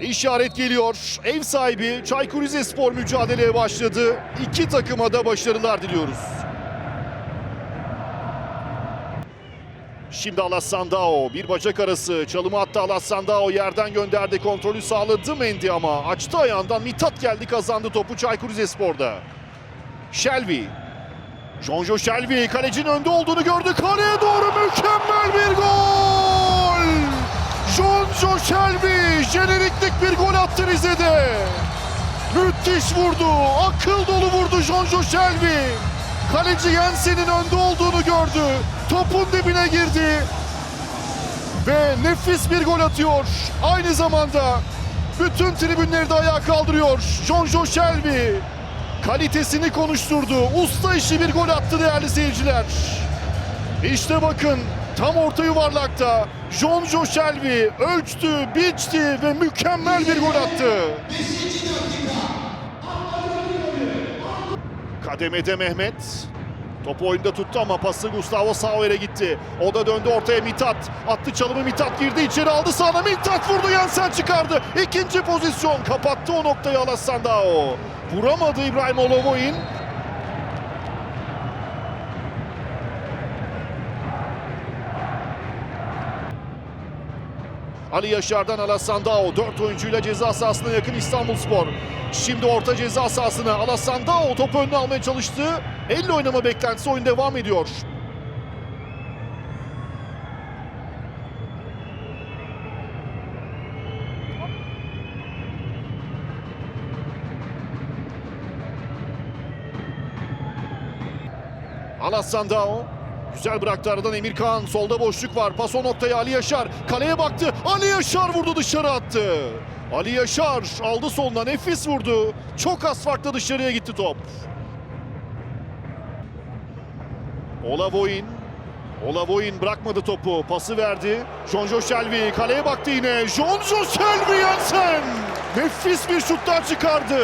İşaret geliyor. Ev sahibi Çaykur Rizespor mücadeleye başladı. İki takıma da başarılar diliyoruz. Şimdi Alassandao bir bacak arası çalımı attı Alassandao yerden gönderdi kontrolü sağladı Mendy ama açtı ayağından Mithat geldi kazandı topu Çaykur Rizespor'da. Shelby. Jonjo Shelby kalecinin önde olduğunu gördü kaleye doğru mükemmel bir gol. Jonjo Shelby jeneriklik bir gol attı Rize'de. Müthiş vurdu. Akıl dolu vurdu Jonjo Shelby. Kaleci Jensen'in önde olduğunu gördü. Topun dibine girdi. Ve nefis bir gol atıyor. Aynı zamanda bütün tribünleri de ayağa kaldırıyor. Jonjo Shelby kalitesini konuşturdu. Usta işi bir gol attı değerli seyirciler. İşte bakın tam orta yuvarlakta Jonjo Shelby ölçtü, biçti ve mükemmel bir gol attı. Kademede Mehmet. Topu oyunda tuttu ama pası Gustavo Sauer'e gitti. O da döndü ortaya Mithat. Attı çalımı Mithat girdi içeri aldı sağına Mithat vurdu Yansen çıkardı. İkinci pozisyon kapattı o noktayı Alassandao. Vuramadı İbrahim Olovoyin. Ali Yaşar'dan Alassandao. Dört oyuncuyla ceza sahasına yakın İstanbulspor. Şimdi orta ceza sahasına Alassandao topu önüne almaya çalıştı. Elle oynama beklentisi oyun devam ediyor. Alassandao Güzel bıraktı aradan Emirkan. Solda boşluk var. Pas o noktaya Ali Yaşar. Kaleye baktı. Ali Yaşar vurdu dışarı attı. Ali Yaşar aldı soluna nefis vurdu. Çok az farklı dışarıya gitti top. Olavoyin. Olavoyin bırakmadı topu. Pası verdi. Jonjo Shelby kaleye baktı yine. Jonjo Shelby Jensen. Nefis bir şutlar çıkardı.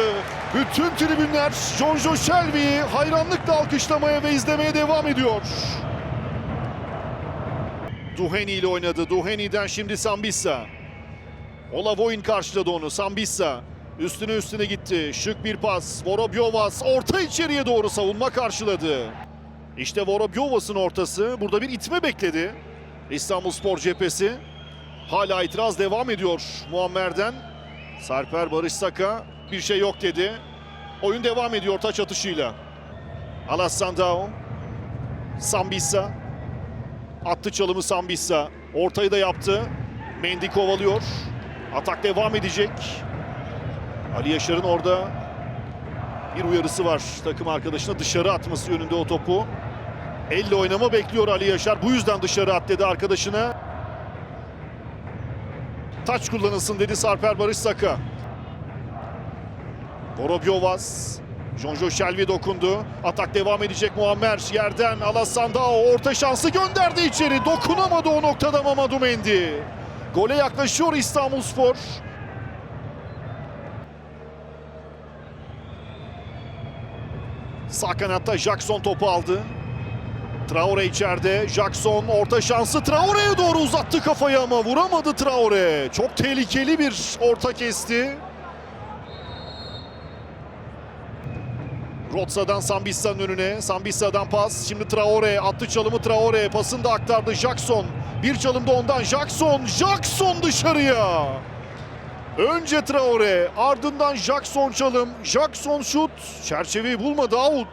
Bütün tribünler Jonjo Shelby'yi hayranlıkla alkışlamaya ve izlemeye devam ediyor. Duheni ile oynadı. Duheni'den şimdi Sambissa. Olavoyin karşıladı onu. Sambissa üstüne üstüne gitti. Şık bir pas. Vorobjovas orta içeriye doğru savunma karşıladı. İşte Vorobjovas'ın ortası. Burada bir itme bekledi. İstanbulspor cephesi. Hala itiraz devam ediyor Muammer'den. Sarper Barış Saka bir şey yok dedi. Oyun devam ediyor taç atışıyla. Alassandao. Sambissa. Attı çalımı Sambissa. Ortayı da yaptı. Mendy kovalıyor. Atak devam edecek. Ali Yaşar'ın orada bir uyarısı var takım arkadaşına dışarı atması yönünde o topu. Elle oynama bekliyor Ali Yaşar. Bu yüzden dışarı at dedi arkadaşına. Taç kullanılsın dedi Sarper Barış Saka. Vorobjovas. Jonjo Shelby dokundu. Atak devam edecek Muammer. Yerden Alassandao orta şansı gönderdi içeri. Dokunamadı o noktada Mamadou Mendy. Gole yaklaşıyor İstanbulspor. Sağ kanatta Jackson topu aldı. Traore içeride. Jackson orta şansı Traore'ye doğru uzattı kafayı ama vuramadı Traore. Çok tehlikeli bir orta kesti. Rotsa'dan Sambissa'nın önüne. Sambissa'dan pas. Şimdi Traore attı çalımı Traore. Pasını da aktardı Jackson. Bir çalımda ondan Jackson. Jackson dışarıya. Önce Traore, ardından Jackson çalım. Jackson şut. Çerçeveyi bulmadı out.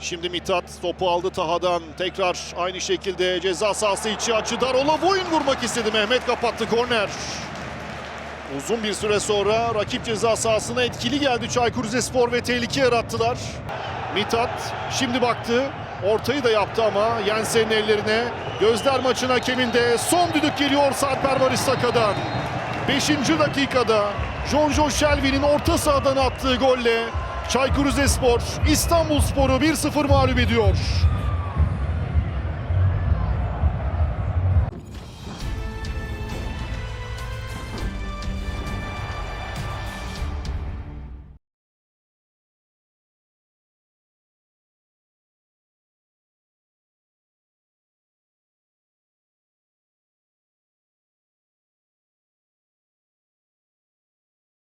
Şimdi Mithat topu aldı Taha'dan. Tekrar aynı şekilde ceza sahası içi açı dar. Olavoyun vurmak istedi. Mehmet kapattı korner. Uzun bir süre sonra rakip ceza sahasına etkili geldi Çaykur Rizespor ve tehlike yarattılar. Mithat şimdi baktı. Ortayı da yaptı ama Jensen'in ellerine. Gözler maçın hakeminde. Son düdük geliyor Sarper Barış Saka'dan. 5. dakikada Jonjo Shelby'nin orta sahadan attığı golle Çaykur Rizespor İstanbulspor'u 1-0 mağlup ediyor.